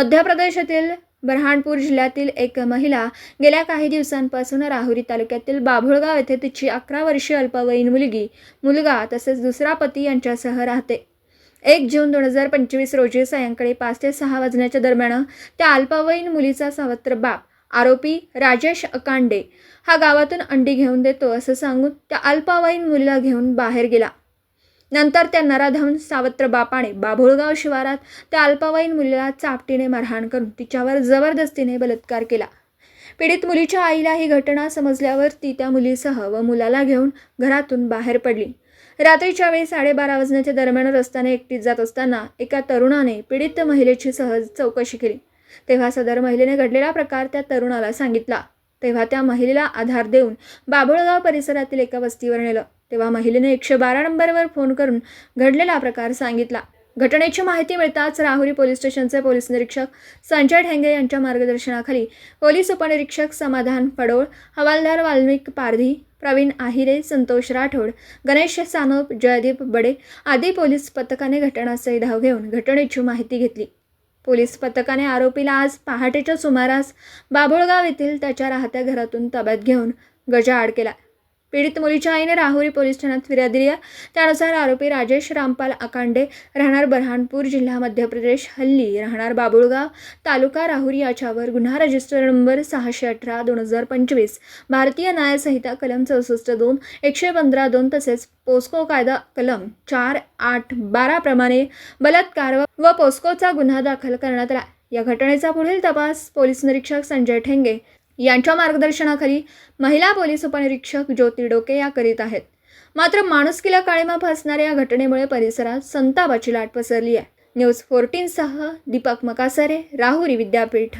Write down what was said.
मध्य प्रदेशातील बऱ्हाणपूर जिल्ह्यातील एक महिला गेल्या काही दिवसांपासून राहुरी तालुक्यातील बाभुळगाव येथे तिची अकरा वर्षीय अल्पवयीन मुलगी मुलगा तसेच दुसरा पती यांच्यासह राहते. एक जून दोन हजार पंचवीस रोजी सायंकाळी पाच ते सहा वाजण्याच्या दरम्यान त्या अल्पवयीन मुलीचा सावत्र बाप आरोपी राजेश अकांडे हा गावातून अंडी घेऊन देतो असं सांगून त्या अल्पवयीन मुलीला घेऊन बाहेर गेला. नंतर त्या नराधम सावत्र बापाने बाभुळगाव शिवारात त्या अल्पवयीन मुलीला चापटीने मारहाण करून तिच्यावर जबरदस्तीने बलात्कार केला. पीडित मुलीच्या आईला ही घटना समजल्यावर ती त्या मुलीसह व मुलाला घेऊन घरातून बाहेर पडली. रात्रीच्या वेळी साडेबारा वाजण्याच्या दरम्यान रस्त्याने एकटीच जात असताना एका तरुणाने पीडित महिलेची सहज चौकशी केली. तेव्हा सदर महिलेने घडलेला प्रकार त्या तरुणाला सांगितला. तेव्हा त्या महिलेला आधार देऊन बाभुळगाव परिसरातील एका वस्तीवर नेलं. तेव्हा महिलेने एकशे बारा नंबरवर फोन करून घडलेला प्रकार सांगितला. घटनेची माहिती मिळताच राहुरी पोलीस स्टेशनचे पोलीस निरीक्षक संजय ढेंगे यांच्या मार्गदर्शनाखाली पोलीस उपनिरीक्षक समाधान पडोळ हवालदार वाल्मिक पारधी प्रवीण आहिरे संतोष राठोड गणेश सानोप जयदीप बडे आदी पोलीस पथकाने घटनास्थळी धाव घेऊन घटनेची माहिती घेतली. पोलीस पथकाने आरोपीला आज पहाटेच्या सुमारास बाभुळगाव येथील त्याच्या राहत्या घरातून ताब्यात घेऊन गजाआड केला. पीडित मुलीच्या आईने राहुरी पोलीस ठाण्यात फिर्याद दिली आहे. त्यानुसार आरोपी राजेश रामपाल आकांडे राहणार बऱ्हाणपूर जिल्हा मध्य प्रदेश हल्ली राहणार बाबुळगाव तालुका राहुरी याच्यावर गुन्हा रजिस्टर नंबर सहाशे अठरा दोन हजार पंचवीस भारतीय न्यायसंहिता कलम चौसष्ट दोन एकशे पंधरा दोन तसेच पोस्को कायदा कलम चार आठ बाराप्रमाणे बलात्कार व पोस्कोचा गुन्हा दाखल करण्यात आला. या घटनेचा पुढील तपास पोलीस निरीक्षक संजय ठेंगे यांच्या मार्गदर्शनाखाली महिला पोलीस उपनिरीक्षक ज्योती डोके या करीत आहेत. मात्र माणुसकीला काळीमा फासणाऱ्या या घटनेमुळे परिसरात संतापाची लाट पसरली आहे. न्यूज फोर्टीनसह दीपक मकासरे राहुरी विद्यापीठ.